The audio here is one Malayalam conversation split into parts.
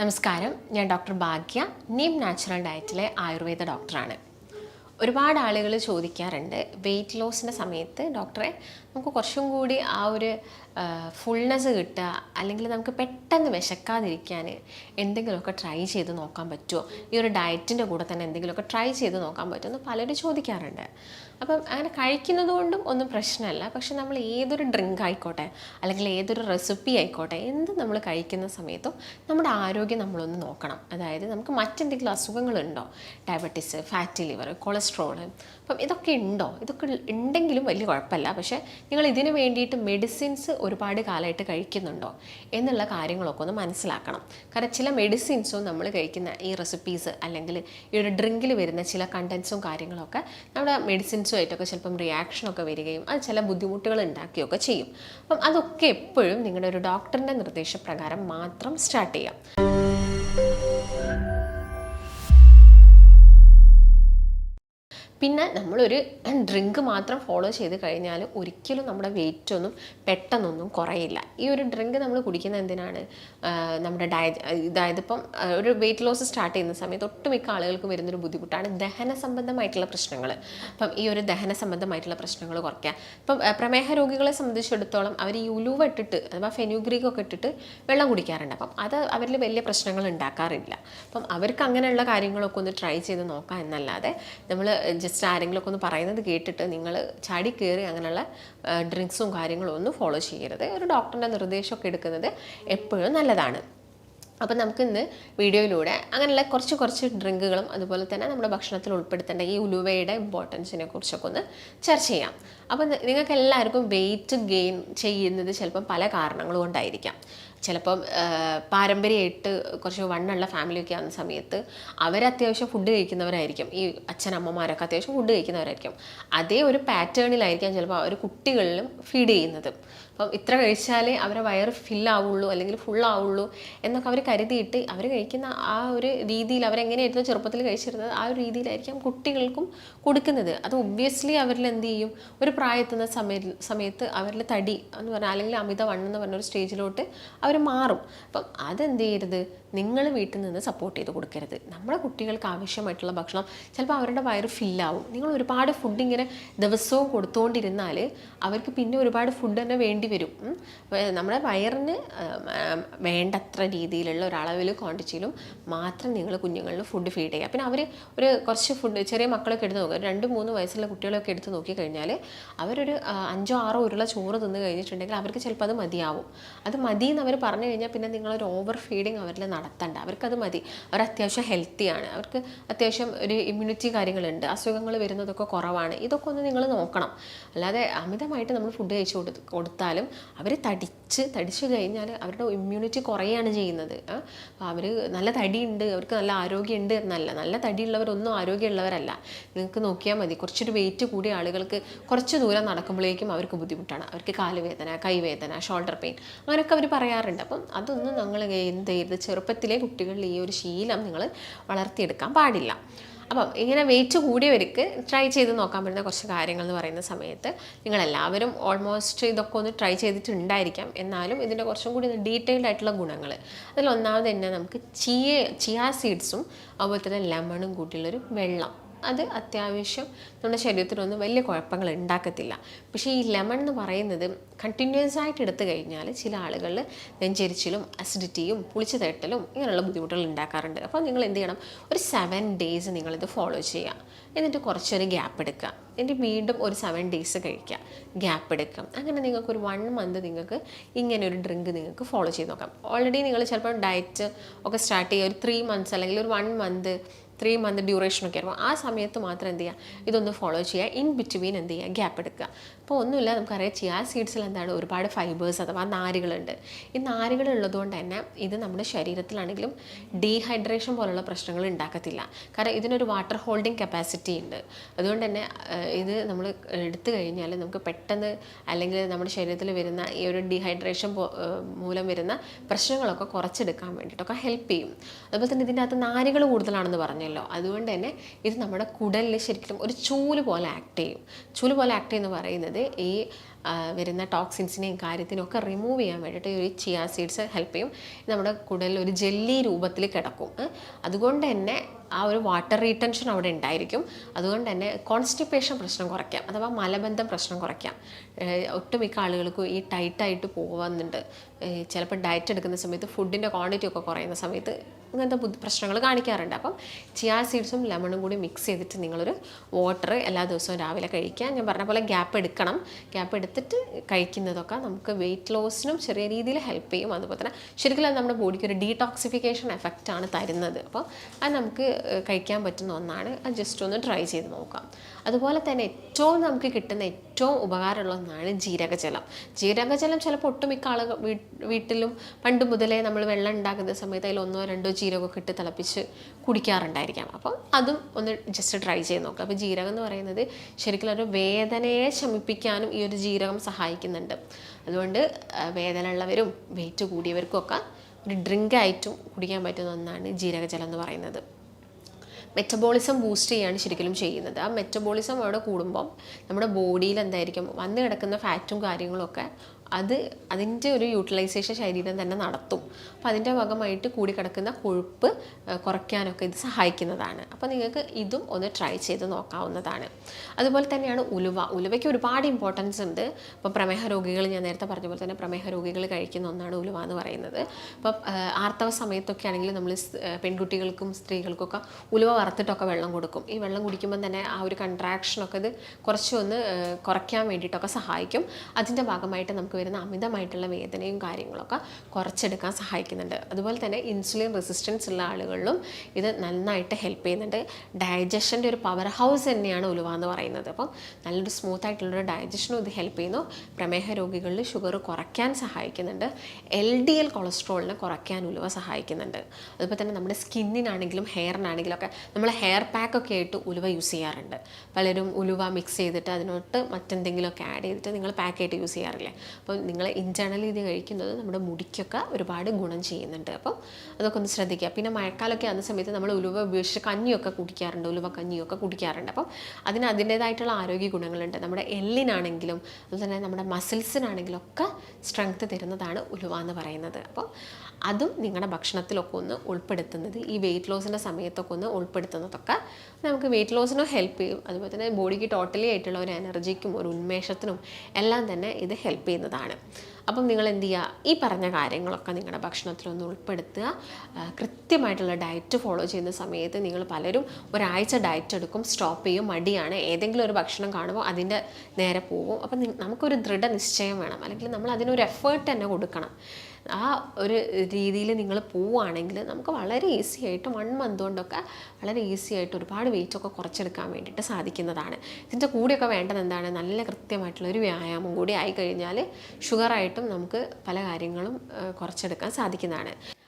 നമസ്കാരം. ഞാൻ ഡോക്ടർ ഭാഗ്യ നീം നാച്ചുറൽ ഡയറ്റിലെ ആയുർവേദ ഡോക്ടറാണ്. ഒരുപാട് ആളുകൾ ചോദിക്കാറുണ്ട്. വെയിറ്റ് ലോസിന്റെ സമയത്ത് ഡോക്ടറെ നമുക്ക് കുറച്ചും കൂടി ആ ഒരു ഫുൾനെസ് കിട്ടുക അല്ലെങ്കിൽ നമുക്ക് പെട്ടെന്ന് വിശക്കാതിരിക്കാൻ എന്തെങ്കിലുമൊക്കെ ട്രൈ ചെയ്ത് നോക്കാൻ പറ്റുമോ ഈ ഒരു ഡയറ്റിന്റെ കൂടെ തന്നെ എന്തെങ്കിലുമൊക്കെ ട്രൈ ചെയ്ത് നോക്കാൻ പറ്റുമോ എന്ന് പലരും ചോദിക്കാറുണ്ട്. അപ്പം അങ്ങനെ കഴിക്കുന്നത് കൊണ്ടും ഒന്നും പ്രശ്നമല്ല. പക്ഷെ നമ്മൾ ഏതൊരു ഡ്രിങ്ക് ആയിക്കോട്ടെ അല്ലെങ്കിൽ ഏതൊരു റെസിപ്പി ആയിക്കോട്ടെ എന്ത് നമ്മൾ കഴിക്കുന്ന സമയത്തും നമ്മുടെ ആരോഗ്യം നമ്മളൊന്ന് നോക്കണം. അതായത് നമുക്ക് മറ്റെന്തെങ്കിലും അസുഖങ്ങളുണ്ടോ? ഡയബറ്റീസ് ഫാറ്റി ലിവർ കൊളസ്ട്രോൾ അപ്പം ഇതൊക്കെ ഉണ്ടോ? ഇതൊക്കെ ഉണ്ടെങ്കിലും വലിയ കുഴപ്പമില്ല. പക്ഷേ നിങ്ങൾ ഇതിന് വേണ്ടിയിട്ട് മെഡിസിൻസ് ഒരുപാട് കാലമായിട്ട് കഴിക്കുന്നുണ്ടോ എന്നുള്ള കാര്യങ്ങളൊക്കെ ഒന്ന് മനസ്സിലാക്കണം. കാരണം ചില മെഡിസിൻസും നമ്മൾ കഴിക്കുന്ന ഈ റെസിപ്പീസ് അല്ലെങ്കിൽ ഈ ഒരു ഡ്രിങ്കിൽ വരുന്ന ചില കണ്ടൻസും കാര്യങ്ങളൊക്കെ നമ്മുടെ മെഡിസിൻസുമായിട്ടൊക്കെ ചിലപ്പം റിയാക്ഷനൊക്കെ വരികയും അത് ചില ബുദ്ധിമുട്ടുകൾ ഉണ്ടാക്കുകയൊക്കെ ചെയ്യും. അപ്പം അതൊക്കെ എപ്പോഴും നിങ്ങളുടെ ഒരു ഡോക്ടറിന്റെ നിർദ്ദേശപ്രകാരം മാത്രം സ്റ്റാർട്ട് ചെയ്യാം. പിന്നെ നമ്മളൊരു ഡ്രിങ്ക് മാത്രം ഫോളോ ചെയ്ത് കഴിഞ്ഞാൽ ഒരിക്കലും നമ്മുടെ വെയിറ്റ് ഒന്നും പെട്ടെന്നൊന്നും കുറയില്ല. ഈ ഒരു ഡ്രിങ്ക് നമ്മൾ കുടിക്കുന്ന എന്തിനാണ്? നമ്മുടെ ഡയ അതായത് ഇപ്പം ഒരു വെയിറ്റ് ലോസ് സ്റ്റാർട്ട് ചെയ്യുന്ന സമയത്ത് ഒട്ടുമിക്ക ആളുകൾക്ക് വരുന്നൊരു ബുദ്ധിമുട്ടാണ് ദഹന സംബന്ധമായിട്ടുള്ള പ്രശ്നങ്ങൾ അപ്പം ഈ ഒരു ദഹന സംബന്ധമായിട്ടുള്ള പ്രശ്നങ്ങൾ കുറയ്ക്കുക. ഇപ്പം പ്രമേഹ രോഗികളെ സംബന്ധിച്ചിടത്തോളം അവർ ഈ ഉലുവ ഇട്ടിട്ട് അഥവാ ഫെനുഗ്രീക്കൊക്കെ ഇട്ടിട്ട് വെള്ളം കുടിക്കാറുണ്ട്. അപ്പം അത് അവരിൽ വലിയ പ്രശ്നങ്ങൾ ഉണ്ടാക്കാറില്ല. അപ്പം അവർക്ക് അങ്ങനെയുള്ള കാര്യങ്ങളൊക്കെ ഒന്ന് ട്രൈ ചെയ്ത് നോക്കാം എന്നല്ലാതെ നമ്മൾ ജസ്റ്റ് ആരെങ്കിലുമൊക്കെ ഒന്ന് പറയുന്നത് കേട്ടിട്ട് നിങ്ങൾ ചാടി കയറി അങ്ങനെയുള്ള ഡ്രിങ്ക്സും കാര്യങ്ങളും ഒന്നും ഫോളോ ചെയ്യരുത്. ഒരു ഡോക്ടറിന്റെ നിർദ്ദേശമൊക്കെ എടുക്കുന്നത് എപ്പോഴും നല്ലതാണ്. അപ്പം നമുക്കിന്ന് വീഡിയോയിലൂടെ അങ്ങനെയുള്ള കുറച്ച് കുറച്ച് ഡ്രിങ്കുകളും അതുപോലെ തന്നെ നമ്മുടെ ഭക്ഷണത്തിൽ ഉൾപ്പെടുത്തേണ്ട ഈ ഉലുവയുടെ ഇമ്പോർട്ടൻസിനെ കുറിച്ചൊക്കെ ഒന്ന് ചർച്ച ചെയ്യാം. അപ്പം നിങ്ങൾക്ക് എല്ലാവർക്കും വെയിറ്റ് ഗെയിൻ ചെയ്യുന്നത് ചിലപ്പം പല കാരണങ്ങൾ കൊണ്ടായിരിക്കാം. ചിലപ്പം പാരമ്പര്യമായിട്ട് കുറച്ച് വണ്ണുള്ള ഫാമിലിയൊക്കെ ആവുന്ന സമയത്ത് അവർ അത്യാവശ്യം ഫുഡ് കഴിക്കുന്നവരായിരിക്കും. ഈ അച്ഛനമ്മമാരൊക്കെ അത്യാവശ്യം ഫുഡ് കഴിക്കുന്നവരായിരിക്കും. അതേ ഒരു പാറ്റേണിലായിരിക്കാം ചിലപ്പോൾ അവർ കുട്ടികളിലും ഫീഡ് ചെയ്യുന്നത്. അപ്പം ഇത്ര കഴിച്ചാലേ അവരെ വയറ് ഫില്ലാവുള്ളൂ അല്ലെങ്കിൽ ഫുള്ളാവുള്ളൂ എന്നൊക്കെ അവർ കരുതിയിട്ട് അവർ കഴിക്കുന്ന ആ ഒരു രീതിയിൽ അവരെങ്ങനെയായിരുന്നു ചെറുപ്പത്തിൽ കഴിച്ചിരുന്നത്? ആ ഒരു രീതിയിലായിരിക്കാം കുട്ടികൾക്കും കൊടുക്കുന്നത്. അത് ഒബ്വിയസ്ലി അവരിൽ എന്ത് ചെയ്യും? ഒരു പ്രായത്തുന്ന സമയ സമയത്ത് അവരുടെ തടി എന്ന് പറഞ്ഞാൽ അല്ലെങ്കിൽ അമിത വണ്ണം എന്ന് പറഞ്ഞ ഒരു സ്റ്റേജിലോട്ട് അവർ മാറും. അപ്പം അതെന്ത് ചെയ്യരുത്? നിങ്ങൾ വീട്ടിൽ നിന്ന് സപ്പോർട്ട് ചെയ്ത് കൊടുക്കരുത്. നമ്മുടെ കുട്ടികൾക്ക് ആവശ്യമായിട്ടുള്ള ഭക്ഷണം ചിലപ്പോൾ അവരുടെ വയറ് ഫില്ലാവും നിങ്ങൾ ഒരുപാട് ഫുഡ് ഇങ്ങനെ ദിവസവും കൊടുത്തുകൊണ്ടിരുന്നാൽ അവർക്ക് പിന്നെ ഒരുപാട് ഫുഡ് തന്നെ വേണ്ടി വരും. നമ്മുടെ വയറിന് വേണ്ടത്ര രീതിയിലുള്ള ഒരളവിൽ ക്വാണ്ടിറ്റിയിലും മാത്രം നിങ്ങൾ കുഞ്ഞുങ്ങളിൽ ഫുഡ് ഫീഡ് ചെയ്യുക. പിന്നെ അവർ ഒരു കുറച്ച് ഫുഡ് ചെറിയ മക്കളൊക്കെ എടുത്ത് നോക്കുക. രണ്ട് മൂന്ന് വയസ്സുള്ള കുട്ടികളൊക്കെ എടുത്ത് നോക്കിക്കഴിഞ്ഞാൽ അവരൊരു അഞ്ചോ ആറോ ഉരുള ചോറ് തിന്ന് കഴിഞ്ഞിട്ടുണ്ടെങ്കിൽ അവർക്ക് ചിലപ്പോൾ അത് മതിയാവും. അത് മതി എന്ന് അവർ പറഞ്ഞു കഴിഞ്ഞാൽ പിന്നെ നിങ്ങളൊരു ഓവർ ഫീഡിങ് അവരിൽ നടത്തണ്ട. അവർക്കത് മതി. അവർ അത്യാവശ്യം ഹെൽത്തിയാണ്. അവർക്ക് അത്യാവശ്യം ഒരു ഇമ്മ്യൂണിറ്റി കാര്യങ്ങളുണ്ട്. അസുഖങ്ങൾ വരുന്നതൊക്കെ കുറവാണ്. ഇതൊക്കെ ഒന്ന് നിങ്ങൾ നോക്കണം. അല്ലാതെ അമിതമായിട്ട് നമ്മൾ ഫുഡ് കഴിച്ചു കൊടുത്ത് കൊടുത്താലും അവർ തടിച്ച് തടിച്ചു കഴിഞ്ഞാൽ അവരുടെ ഇമ്മ്യൂണിറ്റി കുറയാണ് ചെയ്യുന്നത്. അപ്പോൾ അവർ നല്ല തടിയുണ്ട്. അവർക്ക് നല്ല ആരോഗ്യമുണ്ട് എന്നല്ല. നല്ല തടിയുള്ളവരൊന്നും ആരോഗ്യമുള്ളവരല്ല. നിങ്ങൾക്ക് നോക്കിയാൽ മതി. കുറച്ചൊരു വെയിറ്റ് കൂടിയ ആളുകൾക്ക് കുറച്ച് ദൂരം നടക്കുമ്പോഴേക്കും അവർക്ക് ബുദ്ധിമുട്ടാണ്. അവർക്ക് കാലുവേദന കൈവേദന ഷോൾഡർ പെയിൻ അങ്ങനെയൊക്കെ അവർ പറയാറുണ്ട്. അപ്പം അതൊന്നും നിങ്ങൾ എന്ത് ചെയ്ത് ചെറുപ്പത്തിലെ കുട്ടികളിൽ ഈ ഒരു ശീലം നിങ്ങൾ വളർത്തിയെടുക്കാൻ പാടില്ല. അപ്പം ഇങ്ങനെ വെയിറ്റ് കൂടിയവർക്ക് ട്രൈ ചെയ്ത് നോക്കാൻ പറ്റുന്ന കുറച്ച് കാര്യങ്ങൾ എന്ന് പറയുന്ന സമയത്ത് നിങ്ങളെല്ലാവരും ഓൾമോസ്റ്റ് ഇതൊക്കെ ഒന്ന് ട്രൈ ചെയ്തിട്ടുണ്ടായിരിക്കാം. എന്നാലും ഇതിന്റെ കുറച്ചും കൂടി ഡീറ്റെയിൽഡ് ആയിട്ടുള്ള ഗുണങ്ങൾ. അതിൽ ഒന്നാമത് തന്നെ നമുക്ക് ചിയ ചിയാ സീഡ്സും അതുപോലെ തന്നെ ലെമണും കൂട്ടിയുള്ളൊരു വെള്ളം. അത് അത്യാവശ്യം നമ്മുടെ ശരീരത്തിനൊന്നും വലിയ കുഴപ്പങ്ങൾ ഉണ്ടാക്കത്തില്ല. പക്ഷേ ഈ ലെമൺ എന്ന് പറയുന്നത് കണ്ടിന്യൂസ് ആയിട്ട് എടുത്തു കഴിഞ്ഞാൽ ചില ആളുകളിൽ നെഞ്ചരിച്ചിലും അസിഡിറ്റിയും പുളിച്ചു തേട്ടലും ഇങ്ങനെയുള്ള ബുദ്ധിമുട്ടുകൾ ഉണ്ടാക്കാറുണ്ട്. അപ്പോൾ നിങ്ങൾ എന്ത് ചെയ്യണം? ഒരു സെവൻ ഡേയ്സ് നിങ്ങളിത് ഫോളോ ചെയ്യുക. എന്നിട്ട് കുറച്ചൊരു ഗ്യാപ്പ് എടുക്കുക. എന്നിട്ട് വീണ്ടും ഒരു സെവൻ ഡേയ്സ് കഴിക്കുക. ഗ്യാപ്പ് എടുക്കാം അങ്ങനെ നിങ്ങൾക്ക് ഒരു വൺ മന്ത് നിങ്ങൾക്ക് ഇങ്ങനെ ഒരു ഡ്രിങ്ക് നിങ്ങൾക്ക് ഫോളോ ചെയ്ത് നോക്കാം. ഓൾറെഡി നിങ്ങൾ ചിലപ്പോൾ ഡയറ്റ് ഒക്കെ സ്റ്റാർട്ട് ചെയ്യുക. ഒരു ത്രീ മന്ത്സ് അല്ലെങ്കിൽ ഒരു വൺ മന്ത് ത്രീ മന്ത് ഡ്യൂറേഷനൊക്കെ ആയിരുന്നു. ആ സമയത്ത് മാത്രം എന്ത് ചെയ്യുക ഇതൊന്ന് ഫോളോ ചെയ്യുക. ഇൻ ബിറ്റ്വീൻ എന്ത് ചെയ്യുക ഗ്യാപ്പ് എടുക്കുക. അപ്പോൾ ഒന്നുമില്ല നമുക്കറിയാം ചിയാ സീഡ്സിൽ എന്താണ്? ഒരുപാട് ഫൈബേഴ്സ് അഥവാ നാരുകളുണ്ട്. ഈ നാരുകൾ ഉള്ളതുകൊണ്ട് തന്നെ ഇത് നമ്മുടെ ശരീരത്തിലാണെങ്കിലും ഡീഹൈഡ്രേഷൻ പോലുള്ള പ്രശ്നങ്ങൾ ഉണ്ടാക്കത്തില്ല. കാരണം ഇതിനൊരു വാട്ടർ ഹോൾഡിംഗ് കപ്പാസിറ്റി ഉണ്ട്. അതുകൊണ്ട് തന്നെ ഇത് നമ്മൾ എടുത്തു കഴിഞ്ഞാൽ നമുക്ക് പെട്ടെന്ന് അല്ലെങ്കിൽ നമ്മുടെ ശരീരത്തിൽ വരുന്ന ഈ ഒരു ഡീഹൈഡ്രേഷൻ മൂലം വരുന്ന പ്രശ്നങ്ങളൊക്കെ കുറച്ചെടുക്കാൻ വേണ്ടിയിട്ടൊക്കെ ഹെൽപ്പ് ചെയ്യും. അതുപോലെ തന്നെ ഇതിന്റെ അകത്ത് നാരുകൾ കൂടുതലാണെന്ന് പറഞ്ഞല്ലോ അതുകൊണ്ട് തന്നെ ഇത് നമ്മുടെ കുടലിൽ ശരിക്കും ഒരു ചൂൽ പോലെ ആക്ട് ചെയ്യും. ചൂൽ പോലെ ആക്ട് ചെയ്യുന്ന പറയുന്നത് ഈ വരുന്ന ടോക്സിൻസിനെയും കാര്യത്തിനും ഒക്കെ റിമൂവ് ചെയ്യാൻ വേണ്ടിയിട്ട് ഈ ചിയാ സീഡ്സ് ഹെൽപ്പ് ചെയ്യും. നമ്മുടെ കുടലിൽ ഒരു ജെല്ലി രൂപത്തിൽ കിടക്കും. അതുകൊണ്ട് തന്നെ ആ ഒരു വാട്ടർ റീടെൻഷൻ അവിടെ ഉണ്ടായിരിക്കും. അതുകൊണ്ട് തന്നെ കോൺസ്റ്റിപ്പേഷൻ പ്രശ്നം കുറയ്ക്കാം അഥവാ മലബന്ധം പ്രശ്നം കുറയ്ക്കാം. ഒട്ടുമിക്ക ആളുകൾക്കും ഈ ടൈറ്റായിട്ട് പോകുന്നുണ്ട് ചിലപ്പോൾ ഡയറ്റ് എടുക്കുന്ന സമയത്ത് ഫുഡിന്റെ ക്വാണ്ടിറ്റി ഒക്കെ കുറയുന്ന സമയത്ത് ഇങ്ങനത്തെ ബുദ്ധി പ്രശ്നങ്ങൾ കാണിക്കാറുണ്ട്. അപ്പം ചിയാ സീഡ്സും ലെമണും കൂടി മിക്സ് ചെയ്തിട്ട് നിങ്ങളൊരു വാട്ടർ എല്ലാ ദിവസവും രാവിലെ കഴിക്കുക ഞാൻ പറഞ്ഞ പോലെ ഗ്യാപ്പ് എടുക്കണം. ഗ്യാപ്പ് എടുത്തിട്ട് കഴിക്കുന്നതൊക്കെ നമുക്ക് വെയിറ്റ് ലോസിനും ചെറിയ രീതിയിൽ ഹെൽപ്പ് ചെയ്യും. അതുപോലെ തന്നെ ശരിക്കും നമ്മുടെ ബോഡിക്ക് ഒരു ഡീടോക്സിഫിക്കേഷൻ എഫക്റ്റ് ആണ് തരുന്നത്. അപ്പോൾ അത് നമുക്ക് കഴിക്കാൻ പറ്റുന്ന ഒന്നാണ്. അത് ജസ്റ്റ് ഒന്ന് ട്രൈ ചെയ്ത് നോക്കാം. അതുപോലെ തന്നെ ഏറ്റവും നമുക്ക് കിട്ടുന്ന ഏറ്റവും ഉപകാരമുള്ള ഒന്നാണ് ജീരകജലം. ജീരകജലം ചിലപ്പോൾ ഒട്ടുമിക്ക ആളുകൾ വീട്ടിലും പണ്ട് മുതലേ നമ്മൾ വെള്ളം ഉണ്ടാക്കുന്ന സമയത്ത് അതിൽ ഒന്നോ രണ്ടോ ജീരകമൊക്കെ ഇട്ട് തിളപ്പിച്ച് കുടിക്കാറുണ്ടായിരിക്കാം. അപ്പോൾ അതും ഒന്ന് ജസ്റ്റ് ട്രൈ ചെയ്ത് നോക്കുക അപ്പോൾ ജീരകം എന്ന് പറയുന്നത് ശരിക്കും ഒരു വേദനയെ ശമിപ്പിക്കാനും ഈ ഒരു ജീരകം സഹായിക്കുന്നുണ്ട്. അതുകൊണ്ട് വേദന ഉള്ളവരും വെയിറ്റ് കൂടിയവർക്കും ഒക്കെ ഒരു ഡ്രിങ്ക് ആയിട്ടും കുടിക്കാൻ പറ്റുന്ന ഒന്നാണ് ജീരകജലം എന്ന് പറയുന്നത്. മെറ്റബോളിസം ബൂസ്റ്റ് ചെയ്യാണ് ശരിക്കും ചെയ്യുന്നത്. ആ മെറ്റബോളിസം അവിടെ കൂടുമ്പം നമ്മുടെ ബോഡിയിൽ എന്തായിരിക്കും വന്ന് കിടക്കുന്ന ഫാറ്റും കാര്യങ്ങളൊക്കെ അത് അതിന്റെ ഒരു യൂട്ടിലൈസേഷൻ ശരീരം തന്നെ നടത്തും. അപ്പോൾ അതിന്റെ ഭാഗമായിട്ട് കൂടി കിടക്കുന്ന കൊഴുപ്പ് കുറയ്ക്കാനൊക്കെ ഇത് സഹായിക്കുന്നതാണ്. അപ്പോൾ നിങ്ങൾക്ക് ഇതും ഒന്ന് ട്രൈ ചെയ്ത് നോക്കാവുന്നതാണ്. അതുപോലെ തന്നെയാണ് ഉലുവ. ഉലുവയ്ക്ക് ഒരുപാട് ഇമ്പോർട്ടൻസ് ഉണ്ട്. ഇപ്പോൾ പ്രമേഹ രോഗികൾ ഞാൻ നേരത്തെ പറഞ്ഞ പോലെ തന്നെ പ്രമേഹ രോഗികൾ കഴിക്കുന്ന ഒന്നാണ് ഉലുവ എന്ന് പറയുന്നത്. അപ്പോൾ ആർത്തവ സമയത്തൊക്കെ ആണെങ്കിൽ നമ്മൾ പെൺകുട്ടികൾക്കും സ്ത്രീകൾക്കൊക്കെ ഉലുവ വറുത്തിട്ടൊക്കെ വെള്ളം കൊടുക്കും. ഈ വെള്ളം കുടിക്കുമ്പോൾ തന്നെ ആ ഒരു കൺട്രാക്ഷനൊക്കെ ഇത് കുറച്ചൊന്ന് കുറയ്ക്കാൻ വേണ്ടിയിട്ടൊക്കെ സഹായിക്കും. അതിന്റെ ഭാഗമായിട്ട് നമുക്ക് വരുന്ന അമിതമായിട്ടുള്ള വേദനയും കാര്യങ്ങളൊക്കെ കുറച്ചെടുക്കാൻ സഹായിക്കുന്നുണ്ട്. അതുപോലെ തന്നെ ഇൻസുലിൻ റെസിസ്റ്റൻസ് ഉള്ള ആളുകളിലും ഇത് നന്നായിട്ട് ഹെൽപ്പ് ചെയ്യുന്നുണ്ട്. ഡൈജഷന്റെ ഒരു പവർ ഹൗസ് തന്നെയാണ് ഉലുവ എന്ന് പറയുന്നത്. അപ്പം നല്ലൊരു സ്മൂത്ത് ആയിട്ടുള്ളൊരു ഡൈജഷനും ഇത് ഹെൽപ്പ് ചെയ്യുന്നു. പ്രമേഹ രോഗികളിൽ ഷുഗർ കുറയ്ക്കാൻ സഹായിക്കുന്നുണ്ട്. എൽ ഡി എൽ കൊളസ്ട്രോളിനെ കുറയ്ക്കാൻ ഉലുവ സഹായിക്കുന്നുണ്ട്. അതുപോലെ തന്നെ നമ്മുടെ സ്കിന്നിനാണെങ്കിലും ഹെയറിനാണെങ്കിലും ഒക്കെ നമ്മൾ ഹെയർ പാക്ക് ഒക്കെ ആയിട്ട് ഉലുവ യൂസ് ചെയ്യാറുണ്ട്. പലരും ഉലുവ മിക്സ് ചെയ്തിട്ട് അതിനോട്ട് മറ്റെന്തെങ്കിലുമൊക്കെ ആഡ് ചെയ്തിട്ട് നിങ്ങൾ പാക്കായിട്ട് യൂസ് ചെയ്യാറില്ലേ? അപ്പം നിങ്ങൾ ഇന്റേർണലി ഇത് കഴിക്കുന്നത് നമ്മുടെ മുടിക്കൊക്കെ ഒരുപാട് ഗുണം ചെയ്യുന്നുണ്ട്. അപ്പം അതൊക്കെ ഒന്ന് ശ്രദ്ധിക്കുക. പിന്നെ മഴക്കാലമൊക്കെ ആകുന്ന സമയത്ത് നമ്മൾ ഉലുവ ഉപയോഗിച്ച് കഞ്ഞിയൊക്കെ കുടിക്കാറുണ്ട്. ഉലുവ കഞ്ഞിയൊക്കെ കുടിക്കാറുണ്ട്. അപ്പം അതിന് അതിന്റേതായിട്ടുള്ള ആരോഗ്യ ഗുണങ്ങളുണ്ട്. നമ്മുടെ എല്ലിനാണെങ്കിലും അതുപോലെ തന്നെ നമ്മുടെ മസിൽസിനാണെങ്കിലും ഒക്കെ സ്ട്രെങ്ത് തരുന്നതാണ് ഉലുവ എന്ന് പറയുന്നത്. അപ്പോൾ അതും നിങ്ങളുടെ ഭക്ഷണത്തിലൊക്കെ ഒന്ന് ഉൾപ്പെടുത്തുന്നത് ഈ വെയിറ്റ് ലോസിന്റെ സമയത്തൊക്കെ ഒന്ന് ഉൾപ്പെടുത്തുന്നതൊക്കെ നമുക്ക് വെയിറ്റ് ലോസിനും ഹെൽപ്പ് ചെയ്യും. അതുപോലെ തന്നെ ബോഡിക്ക് ടോട്ടലി ആയിട്ടുള്ള ഒരു എനർജിക്കും ഒരു ഉന്മേഷത്തിനും എല്ലാം തന്നെ ഇത് ഹെൽപ്പ് ചെയ്യുന്നതാണ്. അപ്പം നിങ്ങൾ എന്ത് ചെയ്യുക ഈ പറഞ്ഞ കാര്യങ്ങളൊക്കെ നിങ്ങളുടെ ഭക്ഷണത്തിലൊന്ന് ഉൾപ്പെടുത്തുക. കൃത്യമായിട്ടുള്ള ഡയറ്റ് ഫോളോ ചെയ്യുന്ന സമയത്ത് നിങ്ങൾ പലരും ഒരാഴ്ച ഡയറ്റ് എടുക്കും സ്റ്റോപ്പ് ചെയ്യും മടിയാണ്. ഏതെങ്കിലും ഒരു ഭക്ഷണം കാണുമ്പോൾ അതിന്റെ നേരെ പോകും. അപ്പം നമുക്കൊരു ദൃഢനിശ്ചയം വേണം. അല്ലെങ്കിൽ നമ്മൾ അതിനൊരു എഫേർട്ട് തന്നെ കൊടുക്കണം. ആ ഒരു രീതിയിൽ നിങ്ങൾ പോവുകയാണെങ്കിൽ നമുക്ക് വളരെ ഈസി ആയിട്ട് വൺ മന്ത് കൊണ്ടൊക്കെ വളരെ ഈസി ആയിട്ട് ഒരുപാട് വെയിറ്റ് ഒക്കെ കുറച്ചെടുക്കാൻ വേണ്ടിയിട്ട് സാധിക്കുന്നതാണ്. ഇതിന്റെ കൂടെയൊക്കെ വേണ്ടത് എന്താണ്? നല്ല കൃത്യമായിട്ടുള്ള ഒരു വ്യായാമം കൂടി ആയിക്കഴിഞ്ഞാൽ ഷുഗറായിട്ടും നമുക്ക് പല കാര്യങ്ങളും കുറച്ചെടുക്കാൻ സാധിക്കുന്നതാണ്.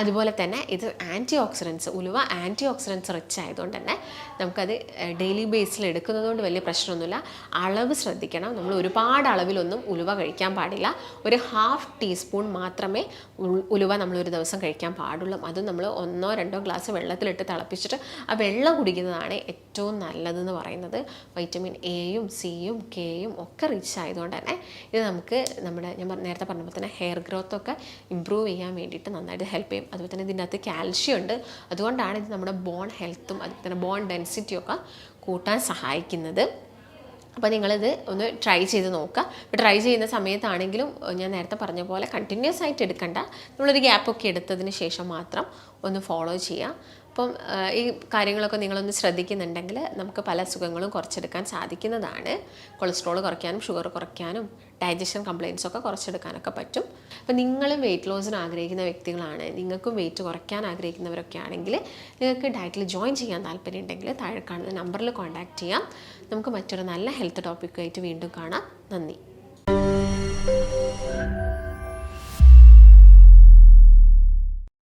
അതുപോലെ തന്നെ ഇത് ആന്റി ഓക്സിഡൻസ് ഉലുവ ആന്റി ഓക്സിഡൻസ് റിച്ച് ആയതുകൊണ്ട് തന്നെ നമുക്കത് ഡെയിലി ബേസിൽ എടുക്കുന്നത് കൊണ്ട് വലിയ പ്രശ്നമൊന്നുമില്ല. അളവ് ശ്രദ്ധിക്കണം. നമ്മൾ ഒരുപാട് അളവിലൊന്നും ഉലുവ കഴിക്കാൻ പാടില്ല. ഒരു ഹാഫ് ടീസ്പൂൺ മാത്രമേ ഉലുവ നമ്മൾ ഒരു ദിവസം കഴിക്കാൻ പാടുള്ളൂ. അതും നമ്മൾ ഒന്നോ രണ്ടോ ഗ്ലാസ് വെള്ളത്തിലിട്ട് തിളപ്പിച്ചിട്ട് ആ വെള്ളം കുടിക്കുന്നതാണ് ഏറ്റവും നല്ലതെന്ന് പറയുന്നത്. വൈറ്റമിൻ എയും സിയും കെയും ഒക്കെ റിച്ച് ആയതുകൊണ്ട് തന്നെ ഇത് നമുക്ക് നമ്മുടെ ഞാൻ നേരത്തെ പറഞ്ഞപ്പോൾ തന്നെ ഹെയർ ഗ്രോത്തൊക്കെ ഇമ്പ്രൂവ് ചെയ്യാൻ വേണ്ടിയിട്ട് നന്നായിട്ട് ഹെൽപ്പ് ചെയ്യും. അതുപോലെ തന്നെ ഇതിനകത്ത് കാൽഷ്യം ഉണ്ട്. അതുകൊണ്ടാണ് ഇത് നമ്മുടെ ബോൺ ഹെൽത്തും അതുപോലെ തന്നെ ബോൺ ഡെൻസിറ്റിയും ഒക്കെ കൂട്ടാൻ സഹായിക്കുന്നത്. അപ്പോൾ നിങ്ങളിത് ഒന്ന് ട്രൈ ചെയ്ത് നോക്കുക. ട്രൈ ചെയ്യുന്ന സമയത്താണെങ്കിലും ഞാൻ നേരത്തെ പറഞ്ഞ പോലെ കണ്ടിന്യൂസ് ആയിട്ട് എടുക്കണ്ട. നമ്മളൊരു ഗ്യാപ്പൊക്കെ എടുത്തതിന് ശേഷം മാത്രം ഒന്ന് ഫോളോ ചെയ്യുക. അപ്പം ഈ കാര്യങ്ങളൊക്കെ നിങ്ങളൊന്ന് ശ്രദ്ധിക്കുന്നുണ്ടെങ്കിൽ നമുക്ക് പല അസുഖങ്ങളും കുറച്ചെടുക്കാൻ സാധിക്കുന്നതാണ്. കൊളസ്ട്രോൾ കുറയ്ക്കാനും ഷുഗർ കുറയ്ക്കാനും ഡൈജഷൻ കംപ്ലയിൻസ് ഒക്കെ കുറച്ചെടുക്കാനൊക്കെ പറ്റും. അപ്പം നിങ്ങളും വെയിറ്റ് ലോസിന് ആഗ്രഹിക്കുന്ന വ്യക്തികളാണ്. നിങ്ങൾക്കും വെയിറ്റ് കുറയ്ക്കാൻ ആഗ്രഹിക്കുന്നവരൊക്കെ ആണെങ്കിൽ നിങ്ങൾക്ക് ഡയറ്റിൽ ജോയിൻ ചെയ്യാൻ താല്പര്യം ഉണ്ടെങ്കിൽ താഴെ കാണുന്ന നമ്പറിൽ കോൺടാക്റ്റ് ചെയ്യാം. നമുക്ക് മറ്റൊരു നല്ല ഹെൽത്ത് ടോപ്പിക്കായിട്ട് വീണ്ടും കാണാം. നന്ദി.